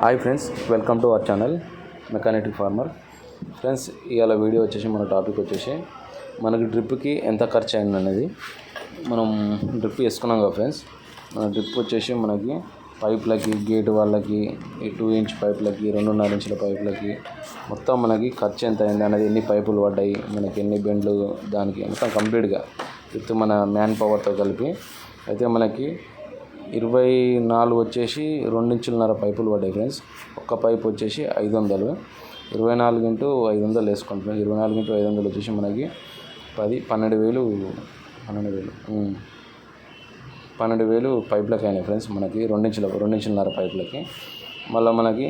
Hi friends welcome to our channel mechanic farmer. Friends ఇవాళ video వచ్చేసి మన topic వచ్చేసి మనకి డ్రిప్కి ఎంత ఖర్చు అయింది అనేది మనం డ్రిప్ వేసుకున్నాం కదా ఫ్రెండ్స్ మన డ్రిప్ వచ్చేసి మనకి పైప్లకి గేట్ వాళ్ళకి ఈ టూ ఇంచ్ పైప్లకి రెండున్నర ఇంచుల పైపులకి మొత్తం మనకి ఖర్చు ఎంత అయింది అనేది ఎన్ని పైపులు పడ్డాయి మనకి ఎన్ని బెండ్లు దానికి మొత్తం కంప్లీట్గా విత్ మన మ్యాన్ పవర్తో కలిపి. అయితే మనకి ఇరవై నాలుగు వచ్చేసి రెండించులన్నర పైపులు పడ్డాయి ఫ్రెండ్స్. ఒక్క పైప్ వచ్చేసి ఐదు వందలు ఇరవై నాలుగు ఇంటూ ఐదు వందలు వేసుకుంటున్నాం ఇరవై నాలుగు ఇంటూ ఐదు వందలు వచ్చేసి మనకి పది పన్నెండు వేలు పన్నెండు వేలు పన్నెండు వేలు పైపులకి అయినాయి ఫ్రెండ్స్ మనకి రెండించుల రెండించున్నర పైపులకి. మళ్ళీ మనకి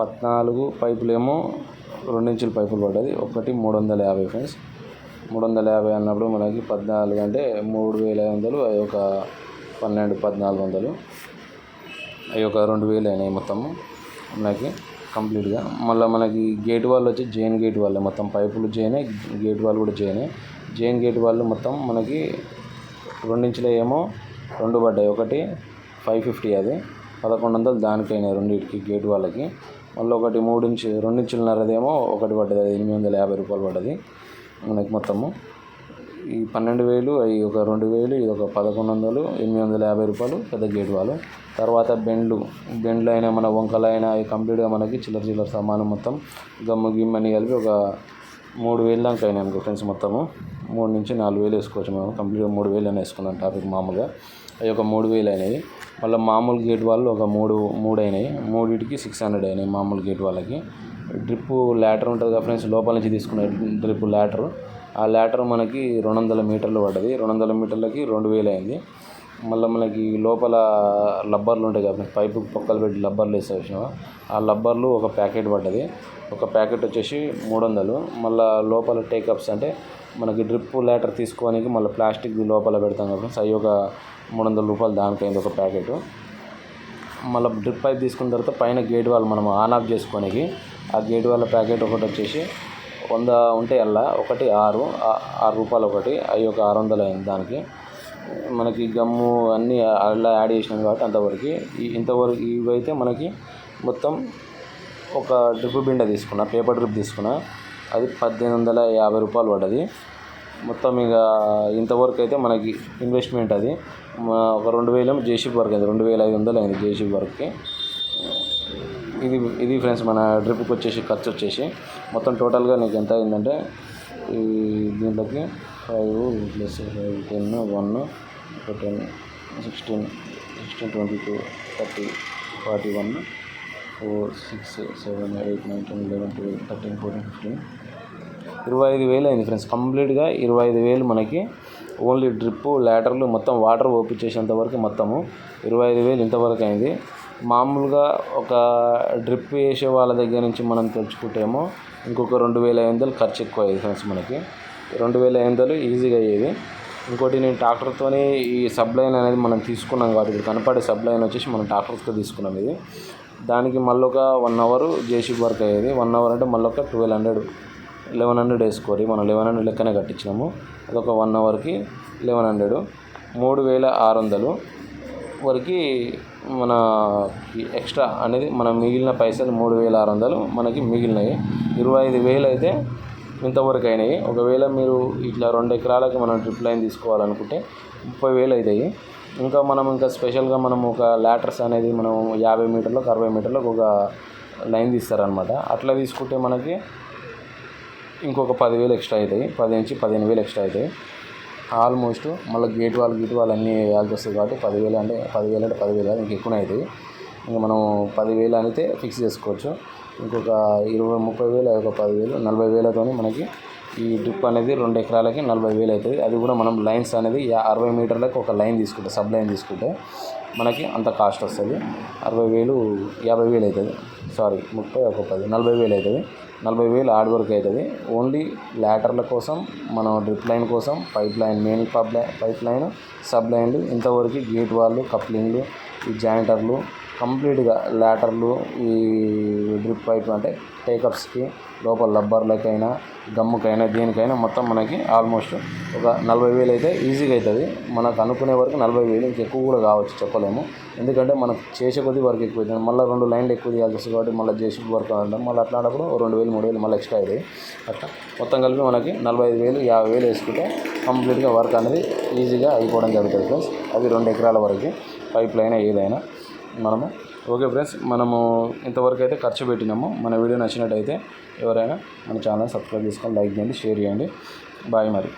పద్నాలుగు పైపులేమో రెండించుల పైపులు పడ్డది ఒకటి మూడు వందల యాభై ఫ్రెండ్స్. మూడు వందల యాభై అన్నప్పుడు మనకి పద్నాలుగు అంటే మూడు వేల ఐదు వందలు అవి ఒక పన్నెండు పద్నాలుగు వందలు. అవి ఒక రెండు వేలు అయినాయి మొత్తము. మనకి కంప్లీట్గా. మళ్ళీ మనకి గేట్ వాళ్ళు వచ్చి జైన్ గేట్ వాళ్ళే మొత్తం. పైపులు జైనే గేట్ వాళ్ళు కూడా జైనే. జైన్ గేట్ వాళ్ళు మొత్తం మనకి రెండించుల ఏమో రెండు పడ్డాయి. ఒకటి ఫైవ్ ఫిఫ్టీ అది. పదకొండు వందలు దానికైనాయి రెండింటికి గేట్ వాళ్ళకి. మళ్ళీ ఒకటి మూడు ఇంచు రెండు ఒకటి పడ్డది. అది ఎనిమిది వందల యాభై రూపాయలు పడ్డది. మనకి మొత్తము. ఈ పన్నెండు వేలు అవి ఒక రెండు వేలు ఇది ఒక పదకొండు వందలు ఎనిమిది వందల యాభై రూపాయలు పెద్ద గేట్ వాళ్ళు. తర్వాత బెండ్లు. బెండ్లు అయినా మన వంకలు అయినా అవి కంప్లీట్గా మనకి చిల్లర చిల్లర సామాను మొత్తం గమ్ము గిమ్మని అని కలిపి ఒక మూడు వేలు దాకా అయినాయి అనుకో ఫ్రెండ్స్ మొత్తము. మూడు నుంచి నాలుగు వేలు వేసుకోవచ్చు మనం కంప్లీట్గా మూడు వేలు అయినా వేసుకున్నాం టాపిక్ మామూలుగా. అవి ఒక మూడు వేలు అయినాయి. మళ్ళీ మామూలు గేట్ వాళ్ళు ఒక మూడు మూడు అయినాయి. మూడింటికి సిక్స్ హండ్రెడ్ అయినాయి మామూలు గేట్ వాళ్ళకి. డ్రిప్ ల్యాటర్ ఉంటుంది కదా ఫ్రెండ్స్ లోపల నుంచి తీసుకునే డ్రిప్ ల్యాటర్ ఆ ల్యాటర్ మనకి రెండు వందల మీటర్లు పడ్డది. రెండు వందల మీటర్లకి రెండు వేలు అయింది. మళ్ళీ మనకి లోపల లబ్బర్లు ఉంటాయి కాబట్టి పైపు పక్కలు పెట్టి లబ్బర్లు వేసే వచ్చినావా ఆ లబ్బర్లు ఒక ప్యాకెట్ పడ్డది. ఒక ప్యాకెట్ వచ్చేసి మూడు వందలు మళ్ళీ లోపల టేకప్స్ అంటే మనకి డ్రిప్ ల్యాటర్ తీసుకోవడానికి మళ్ళీ ప్లాస్టిక్ లోపల పెడతాం కాబట్టి అవి ఒక మూడు వందల రూపాయలు దానికైంది ఒక ప్యాకెట్. మళ్ళీ డ్రిప్ పైప్ తీసుకున్న తర్వాత పైన గేట్ వాళ్ళు మనం ఆన్ ఆఫ్ చేసుకోనికి ఆ గేట్ వాళ్ళ ప్యాకెట్ ఒకటి వచ్చేసి వంద ఉంటే అలా ఒకటి ఆరు ఆరు రూపాయలు ఒకటి అవి ఒక ఆరు వందలు అయింది దానికి. మనకి గమ్ము అన్నీ అలా యాడ్ చేసినాం కాబట్టి అంతవరకు. ఇంతవరకు ఇవైతే మనకి మొత్తం ఒక డ్రిప్ బిండ తీసుకున్నా పేపర్ డ్రిప్ తీసుకున్నా అది పద్దెనిమిది వందల యాభై రూపాయలు పడ్డది. మొత్తం ఇక ఇంతవరకు అయితే మనకి ఇన్వెస్ట్మెంట్ అది. ఒక రెండు వేలు జేసీబీ వర్క్ అయింది రెండు వేల ఐదు వందలు అయింది జేసీబీ వర్క్కి ఇది ఇది ఫ్రెండ్స్ మన డ్రిప్కి వచ్చేసి ఖర్చు వచ్చేసి మొత్తం టోటల్గా నీకు ఎంత అయిందంటే ఈ దీంట్లోకి five plus five ten one ten sixteen sixteen twenty two thirty forty one four six seven eight nine ten eleven twelve thirteen fourteen fifteen. ఇరవై ఐదు వేలు అయింది ఫ్రెండ్స్. కంప్లీట్గా ఇరవై ఐదు వేలు మనకి ఓన్లీ డ్రిప్పు ల్యాటర్లు మొత్తం వాటర్ ఓపించేసేంత వరకు మొత్తము ఇరవై ఐదు వేలు ఇంతవరకు అయింది. మామూలుగా ఒక డ్రిప్ వేసే వాళ్ళ దగ్గర నుంచి మనం తెచ్చుకుంటేమో ఇంకొక రెండు వేల ఐదు వందలు ఖర్చు ఎక్కువ అయ్యేది ఫ్రెండ్స్ మనకి. రెండు వేల ఐదు వందలు ఈజీగా అయ్యేది. ఇంకోటి నేను ట్రాక్టర్తోనే ఈ సబ్లైన్ అనేది మనం తీసుకున్నాం కాబట్టి ఇక్కడ కనపడే సబ్లైన్ వచ్చేసి మనం ట్రాక్టర్తో తీసుకున్నాం ఇది. దానికి మళ్ళీ ఒక వన్ అవర్ జేసీబీ వర్క్ అయ్యేది. వన్ అవర్ అంటే మళ్ళీ ఒక ట్వెల్వ్ హండ్రెడ్ లెవెన్ హండ్రెడ్ వేసుకోరి మనం లెవెన్ హండ్రెడ్ లెక్కనే కట్టించినాము. అదొక వన్ అవర్కి లెవెన్ హండ్రెడ్. మూడు వేల ఆరు వందలు వరకు మన ఎక్స్ట్రా అనేది మన మిగిలిన పైసలు మూడు వేల ఆరు వందలు మనకి మిగిలినాయి. ఇరవై ఐదు వేలు అయితే ఇంతవరకు అయినాయి. ఒకవేళ మీరు ఇట్లా రెండు ఎకరాలకి మనం ట్రిప్ లైన్ తీసుకోవాలనుకుంటే ముప్పై వేలు అవుతాయి ఇంకా మనం ఇంకా స్పెషల్గా మనం ఒక లాటర్స్ అనేది మనం యాభై మీటర్లకు అరవై మీటర్లకు ఒక లైన్ తీస్తారనమాట అట్లా తీసుకుంటే మనకి ఇంకొక పదివేలు ఎక్స్ట్రా అవుతాయి పది నుంచి పదిహేను వేలు ఎక్స్ట్రా అవుతాయి ఆల్మోస్ట్ మళ్ళీ గేట్ వాళ్ళు గేట్ వాళ్ళు అన్నీ వేయాల్సి వస్తుంది కాబట్టి పదివేలు అంటే పదివేలు అంటే పదివేలు ఇంకా ఎక్కువనే అవుతుంది ఇంకా మనం పదివేలు అయితే ఫిక్స్ చేసుకోవచ్చు. ఇంకొక ఇరవై ముప్పై వేలు ఒక పదివేలు నలభై వేలతోని మనకి ఈ డ్రిప్ అనేది రెండు ఎకరాలకి నలభై వేలు అవుతుంది. అది కూడా మనం లైన్స్ అనేది అరవై మీటర్లకు ఒక లైన్ తీసుకుంటే సబ్ లైన్ తీసుకుంటే మనకి అంత కాస్ట్ వస్తుంది. అరవై వేలు యాభై వేలు అవుతుంది. సారీ ముప్పై ఒక పది నలభై వేలు అవుతుంది. నలభై వేలు ఆడ్ వరకు అవుతుంది. ఓన్లీ లాటర్ల కోసం మనం డ్రిప్ లైన్ కోసం పైప్ లైన్ మెయిన్ పబ్ లైన్ పైప్ లైన్ సబ్ లైన్లు ఇంతవరకు గేట్ వాళ్ళు కప్లింగ్లు ఈ జాయింటర్లు కంప్లీట్గా లాటర్లు ఈ డ్రిప్ పైప్ అంటే టేకప్స్కి లోపల రబ్బర్లకైనా గమ్ముకైనా దేనికైనా మొత్తం మనకి ఆల్మోస్ట్ ఒక నలభై వేలు అయితే ఈజీగా అవుతుంది మనకు అనుకునే వరకు నలభై వేలు ఇంకా ఎక్కువ కూడా కావచ్చు చెప్పలేము. ఎందుకంటే మనం చేసే కొద్ది వర్క్ ఎక్కువ అవుతుంది మళ్ళీ రెండు లైన్లు ఎక్కువ తీయాల్సి వస్తుంది కాబట్టి మళ్ళీ చేసి వర్క్ అంటాం మళ్ళీ అట్లాంటప్పుడు రెండు వేలు మూడు వేలు మళ్ళీ ఎక్స్ట్రా అవుతాయి అట్లా మొత్తం కలిపి మనకి నలభై ఐదు వేలు యాభై వేలు వేసుకుంటే కంప్లీట్గా వర్క్ అనేది ఈజీగా అయిపోవడం జరుగుతుంది ఫ్రెండ్స్. అది రెండు ఎకరాల వరకు పైప్ లైన్ ఏదైనా. మనము. ఓకే ఫ్రెండ్స్ మనము ఇంతవరకు అయితే ఖర్చు పెట్టినాము. మన వీడియో నచ్చినట్టయితే ఎవరైనా మన ఛానల్ సబ్స్క్రైబ్ చేసుకొని లైక్ చేయండి షేర్ చేయండి. బాయ్ మరి.